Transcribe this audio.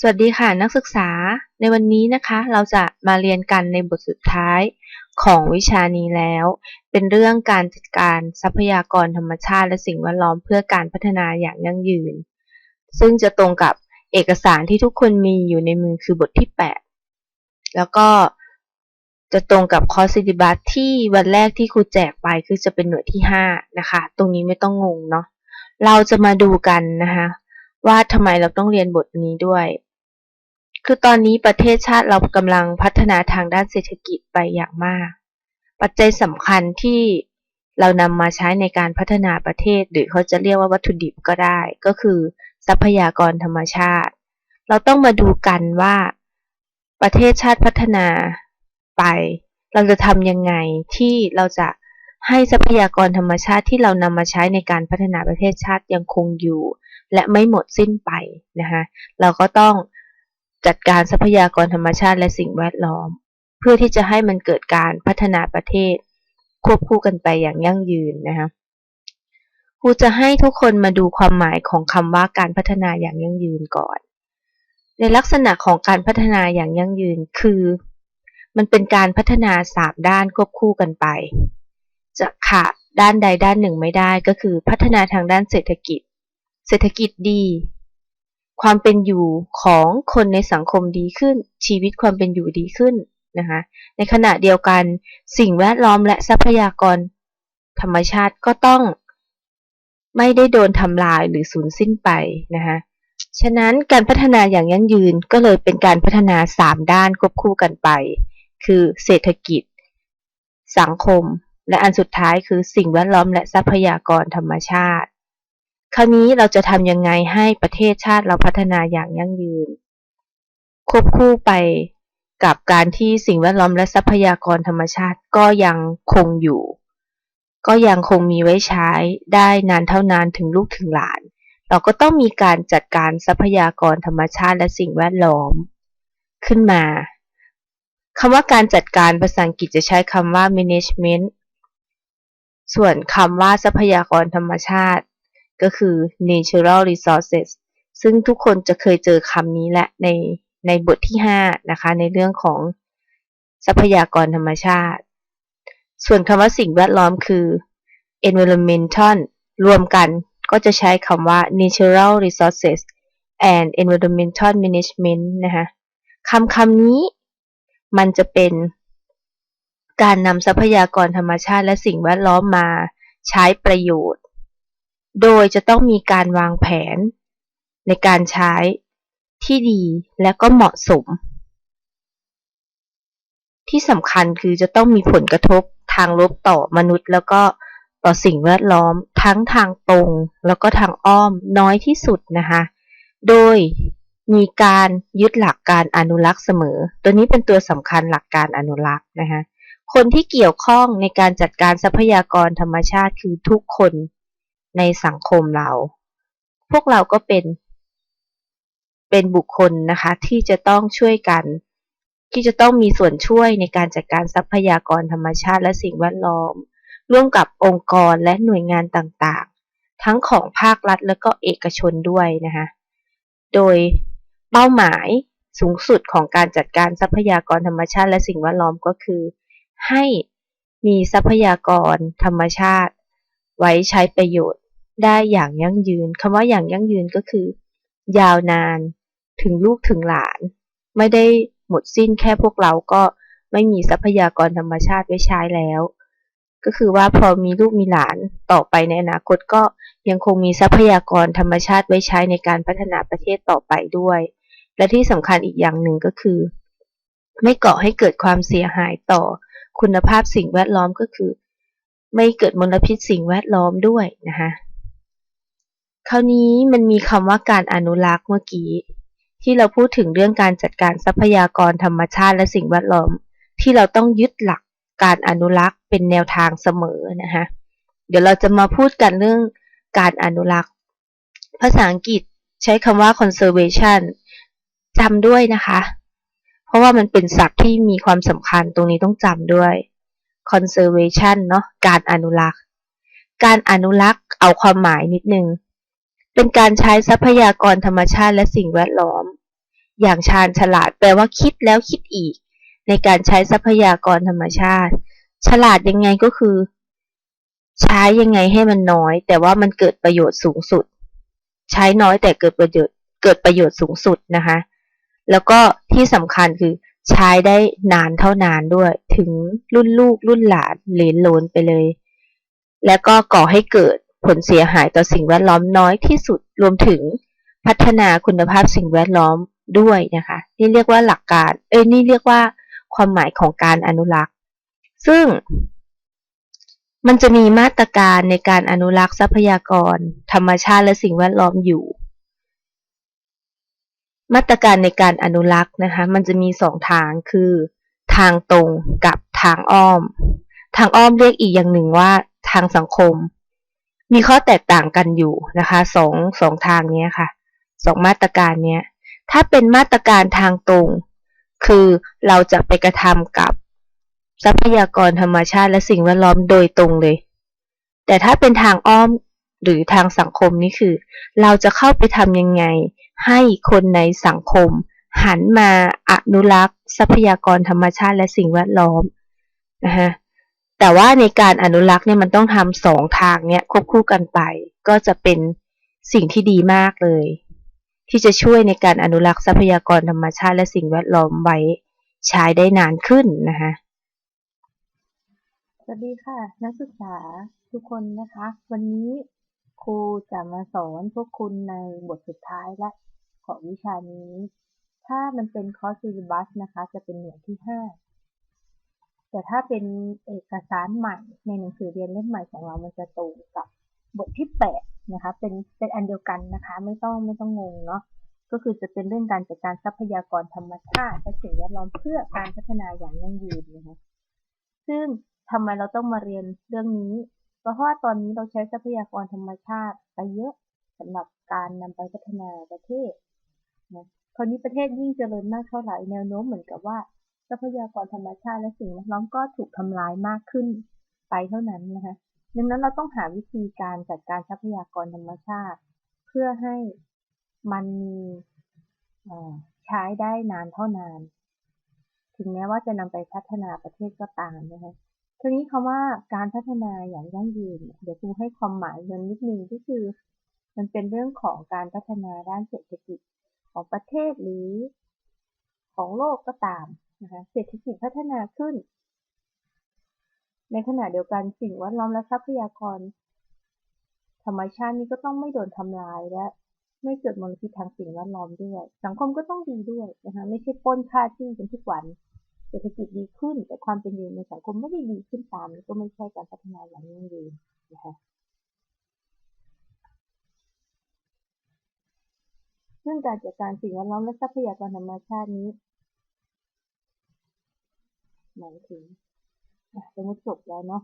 สวัสดีค่ะนักศึกษา ในวันนี้นะคะ เราจะมาเรียนกันในบทสุดท้ายของวิชานี้แล้ว เป็นเรื่องการจัดการทรัพยากรธรรมชาติและสิ่งแวดล้อมเพื่อการพัฒนาอย่างยั่งยืน ซึ่งจะตรงกับเอกสารที่ทุกคนมีอยู่ในมือคือบทที่ 8 แล้วก็จะตรงกับคอร์สซิติบัตที่วันแรกที่ครูแจกไปคือจะเป็นหน่วยที่ 5 นะคะ ตรงนี้ไม่ต้องงงเนาะเราจะมาดูกันนะคะว่าทำไมเราต้องเรียนบทนี้ด้วย คือตอนนี้ประเทศชาติเรากำลังพัฒนาทางด้านเศรษฐกิจไปอย่างมาก ปัจจัยสำคัญที่เรานำมาใช้ในการพัฒนาประเทศ หรือเขาจะเรียกว่าวัตถุดิบก็ได้ ก็คือทรัพยากรธรรมชาติ เราต้องมาดูกันว่า ประเทศชาติพัฒนาไป เราจะทำยังไงที่เราจะให้ทรัพยากรธรรมชาติที่เรานำมาใช้ในการพัฒนาประเทศชาติยังคงอยู่ และไม่หมดสิ้นไปนะคะเราก็ต้อง จัดการทรัพยากรธรรมชาติและสิ่งแวดล้อม เพื่อที่จะให้มันเกิดการพัฒนาประเทศ ควบคู่กันไปอย่างยั่งยืนนะคะครูจะให้ทุกคนมาดูความหมายของคำว่าการพัฒนาอย่างยั่งยืนก่อน ในลักษณะของการพัฒนาอย่างยั่งยืนคือ มันเป็นการพัฒนาสามด้านควบคู่กันไป จะขาดด้านใดด้านหนึ่งไม่ได้ก็คือพัฒนาทางด้านเศรษฐกิจ เศรษฐกิจดี ความเป็นอยู่ของคนในสังคมดีขึ้น ชีวิตความเป็นอยู่ดีขึ้นนะคะในขณะเดียวกันสิ่งแวดล้อมและทรัพยากร ธรรมชาติก็ต้อง ไม่ได้โดนทำลายหรือสูญสิ้นไปนะคะฉะนั้นการพัฒนาอย่างยั่งยืนก็เลยเป็นการพัฒนา 3 ด้านควบคู่กันไป คือเศรษฐกิจ สังคม และอันสุดท้ายคือสิ่งแวดล้อมและทรัพยากรธรรมชาติ คราวนี้เราจะทำยังไงให้ประเทศชาติเราพัฒนาอย่างยั่งยืน ควบคู่ไปกับการที่สิ่งแวดล้อมและทรัพยากรธรรมชาติก็ยังคงอยู่ ก็ยังคงมีไว้ใช้ได้นานเท่านานถึงลูกถึงหลาน เราก็ต้องมีการจัดการทรัพยากรธรรมชาติและสิ่งแวดล้อม ขึ้นมาคำว่าการจัดการภาษาอังกฤษจะใช้คำว่า management ส่วนคำว่าทรัพยากรธรรมชาติ ก็คือ natural resources ซึ่งทุกคนจะเคยเจอคำนี้แหละในในบทที่ 5 นะคะ ในเรื่องของทรัพยากรธรรมชาติ ส่วนคำว่าสิ่งแวดล้อมคือ environmental รวมกันก็จะใช้คำว่า natural resources and environmental management นะคะคำคำนี้มันจะเป็นการนำทรัพยากรธรรมชาติและสิ่งแวดล้อมมาใช้ประโยชน์ โดยจะต้องมีการวางแผน ในการใช้ที่ดีและก็เหมาะสม ที่สำคัญคือจะต้องมีผลกระทบทางลบต่อมนุษย์แล้วก็ต่อสิ่งแวดล้อมทั้งทางตรง แล้วก็ทางอ้อมน้อยที่สุดนะคะ โดยมีการยึดหลักการอนุรักษ์เสมอ ตัวนี้เป็นตัวสำคัญหลักการอนุรักษ์นะคะ คนที่เกี่ยวข้องในการจัดการทรัพยากรธรรมชาติคือทุกคน ในสังคมเรา พวกเราก็เป็น เป็นบุคคลนะคะที่จะต้องช่วยกัน ที่จะต้องมีส่วนช่วยในการจัดการทรัพยากรธรรมชาติและสิ่งแวดล้อม ร่วมกับองค์กรและหน่วยงานต่างๆ ทั้งของภาครัฐและก็เอกชนด้วยนะคะโดยเป้าหมายสูงสุดของการจัดการทรัพยากรธรรมชาติและสิ่งแวดล้อมก็คือ ให้มีทรัพยากรธรรมชาติ ไว้ใช้ประโยชน์ ได้อย่างยั่งยืนคำว่าอย่างยั่งยืนก็คือ ยาวนานถึงลูกถึงหลาน ไม่ได้หมดสิ้นแค่พวกเราก็ไม่มีทรัพยากรธรรมชาติไว้ใช้แล้ว ก็คือว่าพอมีลูกมีหลานต่อไปในอนาคตก็ยังคงมีทรัพยากรธรรมชาติไว้ใช้ในการพัฒนาประเทศต่อไปด้วย และที่สำคัญอีกอย่างหนึ่งก็คือ ไม่ก่อให้เกิดความเสียหายต่อคุณภาพสิ่งแวดล้อมก็คือ ไม่เกิดมลพิษสิ่งแวดล้อมด้วยนะคะ คราวนี้มันมีคำว่าการอนุรักษ์เมื่อกี้ ที่เราพูดถึงเรื่องการจัดการทรัพยากรธรรมชาติและสิ่งแวดล้อม ที่เราต้องยึดหลักการอนุรักษ์เป็นแนวทางเสมอนะคะเดี๋ยวเราจะมาพูดกันเรื่องการอนุรักษ์ ภาษาอังกฤษใช้คำว่า conservation จำด้วยนะคะ เพราะว่ามันเป็นศัพท์ที่มีความสำคัญตรงนี้ต้องจำด้วย conservation เนาะการอนุรักษ์ การอนุรักษ์เอาความหมายนิดนึง เป็นการใช้ทรัพยากรธรรมชาติและสิ่งแวดล้อม อย่างชาญฉลาดแปลว่าคิดแล้วคิดอีก ในการใช้ทรัพยากรธรรมชาติ ฉลาดยังไงก็คือ ใช้ยังไงให้มันน้อย แต่ว่ามันเกิดประโยชน์สูงสุด ใช้น้อยแต่เกิดประโยชน์เกิดประโยชน์สูงสุดนะคะ แล้วก็ที่สำคัญคือใช้ได้นานเท่านานด้วย ถึงรุ่นลูกรุ่นหลานเหลนโลนไปเลย และก็ก่อให้เกิด ผลเสียหายต่อสิ่งแวดล้อมน้อยที่สุดรวมถึงพัฒนาคุณภาพสิ่งแวดล้อมด้วยนะคะ นี่เรียกว่าหลักการ เอ้ยนี่เรียกว่าความหมายของการอนุรักษ์ ซึ่ง มันจะมีมาตรการในการอนุรักษ์ทรัพยากร ธรรมชาติและสิ่งแวดล้อมอยู่ มาตรการในการอนุรักษ์นะคะ มันจะมีสองทางคือ ทางตรงกับทางอ้อม ทางอ้อมเรียกอีกอย่างหนึ่งว่า ทางสังคม มีข้อแตกต่างกันอยู่นะคะสองสองทางนี้ค่ะสองมาตรการนี้ถ้าเป็นมาตรการทางตรง คือเราจะไปกระทำกับทรัพยากรธรรมชาติและสิ่งแวดล้อมโดยตรงเลย แต่ถ้าเป็นทางอ้อมหรือทางสังคมนี่คือ เราจะเข้าไปทำยังไง ให้คนในสังคม หันมาอนุรักษ์ ทรัพยากรธรรมชาติและสิ่งแวดล้อมนะคะ แต่ว่าในการอนุรักษ์เนี่ยมันต้องทำสองทางเนี่ยควบคู่กันไป ก็จะเป็นสิ่งที่ดีมากเลย ที่จะช่วยในการอนุรักษ์ทรัพยากรธรรมชาติและสิ่งแวดล้อมไว้ใช้ได้นานขึ้นนะคะสวัสดีค่ะ นักศึกษาทุกคนนะคะ วันนี้ครูจะมาสอนพวกคุณในบทสุดท้ายและของวิชานี้ ถ้ามันเป็นคอร์สซิลิบัสนะคะ จะเป็นหน่วยที่ห้า แต่ถ้าเป็นเอกสารใหม่ในหนังสือเรียนเล่มใหม่ของเรา มันจะตรงกับบทที่แปดนะคะเป็นเป็นอันเดียวกันนะคะ ไม่ต้องไม่ต้องงงเนาะก็คือจะเป็นเรื่องการจัดการทรัพยากรธรรมชาติและสิ่งแวดล้อมเพื่อการพัฒนาอย่างยั่งยืนนะคะซึ่งทำไมเราต้องมาเรียนเรื่องนี้ เพราะว่าตอนนี้เราใช้ทรัพยากรธรรมชาติไปเยอะสำหรับการนำไปพัฒนาประเทศนะคราวนี้ประเทศยิ่งเจริญมากเท่าไหร่แนวโน้มเหมือนกับว่า ทรัพยากรธรรมชาติและสิ่งแวดล้อมก็ถูกทำลายมากขึ้นไปเท่านั้นนะคะดังนั้นเราต้องหาวิธีการจัดการทรัพยากรธรรมชาติ เพื่อให้มันมีใช้ได้นานเท่านาน ถึงแม้ว่าจะนำไปพัฒนาประเทศก็ตามนะคะทีนี้คำว่าการพัฒนาอย่างยั่งยืน เดี๋ยวครูให้ความหมายเงินนิดนึงก็คือ มันเป็นเรื่องของการพัฒนาด้านเศรษฐกิจของประเทศหรือของโลกก็ตาม นะคะเศรษฐกิจพัฒนาขึ้น ในขณะเดียวกันสิ่งแวดล้อมและทรัพยากร ธรรมชาตินี้ก็ต้องไม่โดนทำลายและ ไม่เกิดมลพิษทางสิ่งแวดล้อมด้วย สังคมก็ต้องดีด้วยนะคะไม่ใช่ป้นค่าที่กันทุกวัน เศรษฐกิจดีขึ้น แต่ความเป็นอยู่ในสังคมไม่ได้ดีขึ้นตามก็ไม่ใช่การพัฒนาอย่างยั่งยืนนะคะซึ่งการจัดการสิ่งแวดล้อมและทรัพยากรธรรมชาตินี้ หมายถึงสมมติจบแล้วเนาะ